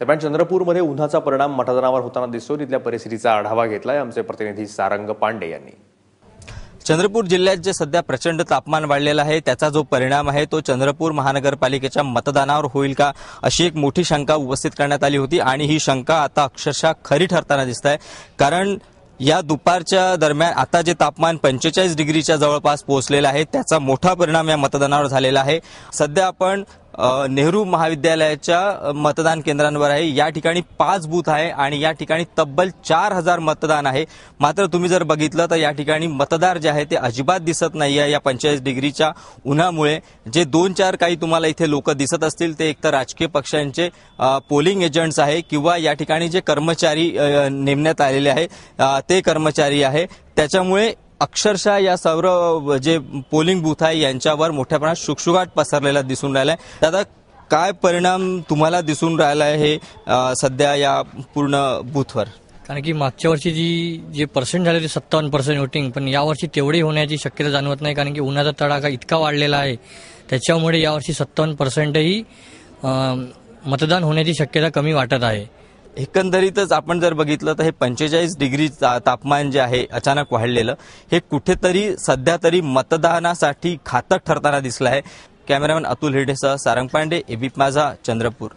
दरम्यान चंद्रपूरमध्ये उन्हाचा परिणाम मतदानावर होताना दिसतो तिथल्या परिस्थितीचा आढावा घेतलाय आमचे प्रतिनिधी सारंग पांडे यांनी. चंद्रपूर जिल्ह्यात जे सध्या प्रचंड तापमान वाढलेलं आहे त्याचा जो परिणाम आहे तो चंद्रपूर महानगरपालिकेच्या मतदानावर होईल का? अशी एक मोठी शंका उपस्थित करण्यात आली होती आणि ही शंका आता अक्षरशः खरी ठरताना दिसत आहे कारण या दुपारच्या दरम्यान आता जे तापमान पंचेचाळीस डिग्रीच्या जवळपास पोहोचलेलं आहे त्याचा मोठा परिणाम या मतदानावर झालेला आहे. सध्या आपण नेहरू महाविद्यालयाच्या मतदान केंद्रांवर आहे. या ठिकाणी पाच बूथ आहे आणि या ठिकाणी तब्बल चार हजार मतदान आहे. मात्र तुम्ही जर बघितलं तर या ठिकाणी मतदार जे आहे ते अजिबात दिसत नाही आहे या पंचेचाळीस डिग्रीच्या उन्हामुळे. जे दोन चार काही तुम्हाला इथे लोक दिसत असतील ते एकतर राजकीय पक्षांचे पोलिंग एजंट्स आहे किंवा या ठिकाणी जे कर्मचारी नेमण्यात आलेले आहे ते कर्मचारी आहे. त्याच्यामुळे अक्षरशः या सर्व जे पोलिंग बूथ आहे यांच्यावर मोठ्या प्रमाणात शुकशुकाट पसरलेला दिसून राहिला तर आता काय परिणाम तुम्हाला दिसून राहिला आहे हे सध्या या पूर्ण बूथवर कारण की मागच्या वर्षी जी जे पर्सेंट झाले ते सत्तावन्न पर्सेंट वोटिंग पण यावर्षी तेवढी होण्याची शक्यता जाणवत नाही कारण की उन्हाचा तडाखा इतका वाढलेला आहे. त्याच्यामुळे यावर्षी सत्तावन्न पर्सेंटही मतदान होण्याची शक्यता कमी वाटत आहे. एकंदरीतच आपण जर बघितलं तर हे पंचेचाळीस डिग्री तापमान जे आहे अचानक वाढलेलं हे कुठेतरी सध्या तरी मतदानासाठी घातक ठरताना दिसलं आहे. कॅमेरामॅन अतुल हिरडेसह सारंग पांडे एबी माझा चंद्रपूर.